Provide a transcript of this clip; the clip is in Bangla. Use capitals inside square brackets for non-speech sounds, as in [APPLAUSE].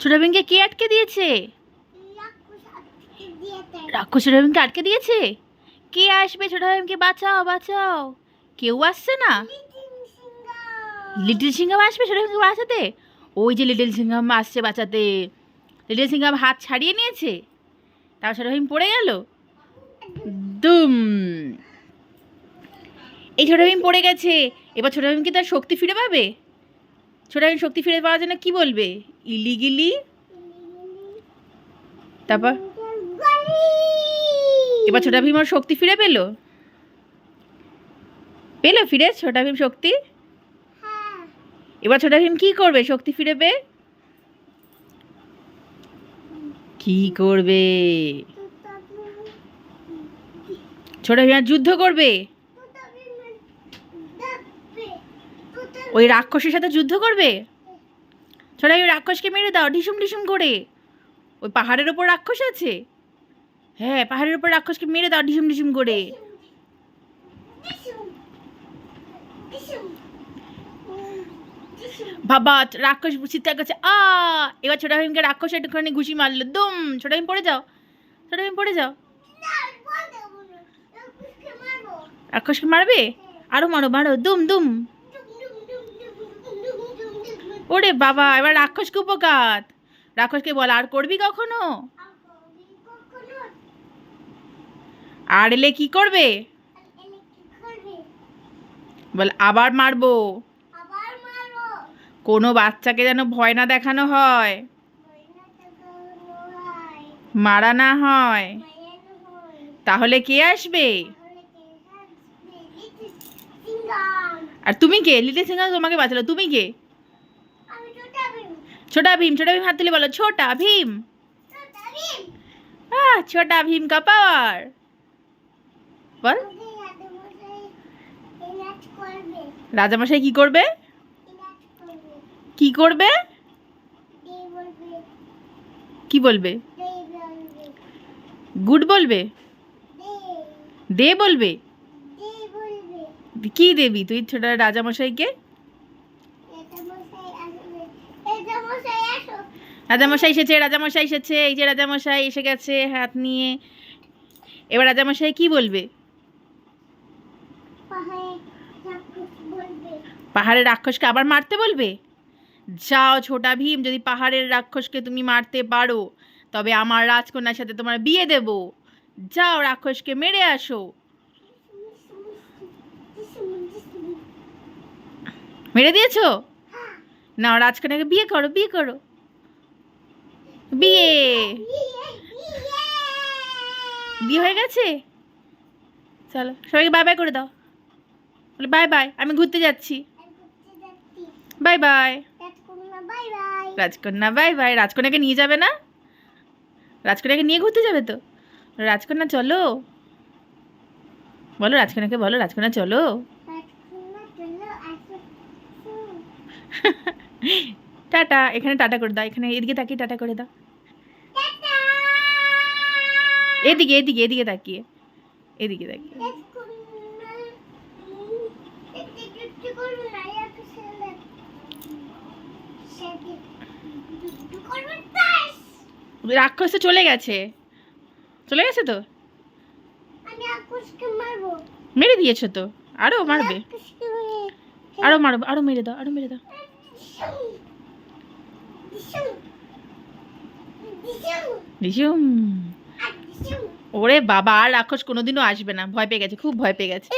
ছোটা ভীমকে কে আটকে দিয়েছে? রাক্ষস ছোট ভীমকে আটকে দিয়েছে? কে আসবে ছোট ভীমকে বাঁচাও বাঁচাও। কেউ আসছে না? লিটিল সিংহাম আসবে ছোট ভীমকে বাঁচাতে? ওই যে লিটল সিংহাম আসছে বাঁচাতে। লিটল সিংহাম হাত ছাড়িয়ে নিয়েছে। তারপর ছোট ভীম পড়ে গেল? দুম। এই ছোট ভীম পড়ে গেছে। এবার ছোট ভীম কি তার শক্তি ফিরে পাবে? ছোট ভীম শক্তি ফিরে পাওয়ার জন্য কি বলবে? ইলি গিলি তারপর? এবার ছোটা ভীম ওর শক্তি ফিরে পেল? পেল ফিরে ছোটা ভীম শক্তি? এবার ছোটা ভীম কি করবে? শক্তি ফিরে পেয়ে? কি করবে? ছোটা ভীম যুদ্ধ করবে ছোটা বিবি দেখবে ছোটা ওই রাক্ষসের সাথে যুদ্ধ করবে? ছোটা ভীম রাক্ষসকে মেরে দাও, ঢিসুম ঢিসুম করে। ওই পাহাড়ের ওপর রাক্ষস আছে? হ্যাঁ পাহাড়ের ওপর রাক্ষসকে মেরে দাও, ঢিসুম ঢিসুম করে। বাবা, রাক্ষস চিৎকার করছে। আ, এবার ছোটা ভীমকে রাক্ষস একটুখানি ঘুষি মারলো। দুম ছোটা ভীম পড়ে যাও। ছোটা ভীম পড়ে যাও। রাক্ষসকে মারবে? আরও মারো মারো। দুম দুম। ওরে বাবা, এবার রাক্ষসকে উপকাত রাক্ষসকে বল, আর করবি কখনো? আর এলে কি করবে? বল, আবার মারবো। কোনো বাচ্চাকে যেন ভয় না দেখানো হয়। মারা না হয়। তাহলে কে আসবে? আর তুমি কে? লিটল সিংহ তোমাকে বাঁচালো। তুমি কে? ছোটা ভীম ছোটা ভীম হাত तुले বলো ছোটা ভীম। हाँ छोटा भीम का पावर বল। রাজামশাই কি করবে? কি করবে? কি বলবে? গুড বলবে? দে বলবে। কি দেবি তুই ছোটা রাজামশাইকে? রাজামশাই এসেছে রাজামশাই এসেছে এই যে রাজামশাই এসে গেছে হাত নিয়ে। এবার রাজামশাই কি বলবে? পাহাড়ের রাক্ষসকে আবার মারতে বলবে? যাও ছোটা ভীম যদি পাহাড়ের রাক্ষসকে তুমি মারতে পারো তবে আমার রাজকন্যার সাথে তোমার বিয়ে দেব। যাও রাক্ষসকে মেরে আসো। মেরে দিয়েছ? না রাজকন্যাকে বিয়ে করো বিয়ে করো। বিয়ে। বিয়ে হয়ে গেছে? চলো সবাইকে বাই বাই করে দাও। বলে বাই বাই আমি ঘুরতে যাচ্ছি। বাই বাই বাই বাই রাজকন্যা বাই বাই রাজকন্যাকে নিয়ে যাবে না? রাজকন্যাকে নিয়ে ঘুরতে যাবে তো? রাজকন্যা চলো। বলো রাজকন্যাকে বলো রাজকন্যা চলো। [LAUGHS] টাটা, এখানে টাটা করে দাও, এখানে এদিকে তাকিয়ে টাটা করে দাও। এদিকে এদিকে এদিকে তাকিয়ে এদিকে তাকিয়ে। রাক্ষস তো চলে গেছে। চলে গেছে তো? মেরে দিয়েছ তো? আরও মারবে। আরও মারবে আরও মেরে দাও, আরও মেরে দাও। দিশুম। ওরে বাবা আর রাক্ষস কোনোদিনও আসবে না। ভয় পেয়ে গেছে খুব ভয় পেয়ে গেছে।